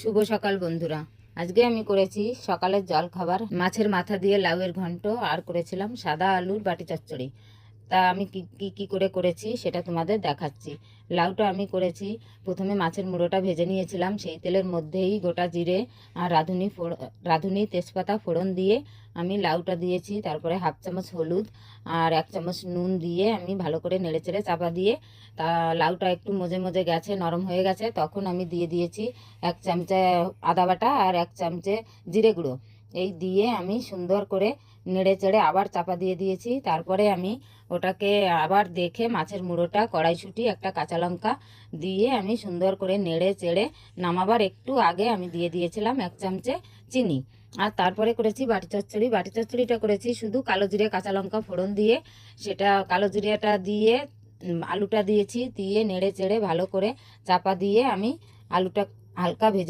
শুভ সকাল, বন্ধুরা। আজকে আমি করেছি সকালের জল খাবার মাছের মাথা দিয়ে লাউয়ের ঘন্ট আর করেছিলাম সাদা আলুর বাটি চচ্চড়ি। তা আমি কি কি করে করেছি সেটা তোমাদের দেখাচ্ছি। লাউটা আমি করেছি। প্রথমে মাছের মুড়োটা ভেজে নিয়েছিলাম। সেই তেলের মধ্যেই গোটা জিরে আর রাঁধুনি ফোড়, রাঁধুনি তেজপাতা ফোড়ন দিয়ে আমি লাউটা দিয়েছি। তারপরে হাফ চামচ হলুদ আর এক চামচ নুন দিয়ে আমি ভালো করে নেড়েচেড়ে চাপা দিয়ে তা লাউটা একটু মজে মজে গেছে, নরম হয়ে গেছে। তখন আমি দিয়ে দিয়েছি এক চামচে আদা বাটা আর এক চামচে জিরে গুঁড়ো। এই দিয়ে আমি সুন্দর করে নেড়ে চেড়ে আবার চাপা দিয়ে দিয়েছি। তারপরে আমি ওটাকে আবার দেখে মাছের মুড়োটা, কড়াইশুঁটি, একটা কাঁচা লঙ্কা দিয়ে আমি সুন্দর করে নেড়ে চেড়ে নামাবার একটু আগে আমি দিয়ে দিয়েছিলাম এক চামচে চিনি। আর তারপরে করেছি বাটি চচ্চড়ি। বাটি চচ্চড়িটা করেছি শুধু কালো জিরে, কাঁচা লঙ্কা ফোড়ন দিয়ে। সেটা কালো জিরেটা দিয়ে আলুটা দিয়েছি। দিয়ে নেড়ে চেড়ে ভালো করে চাপা দিয়ে আমি আলুটা হালকা ভেজে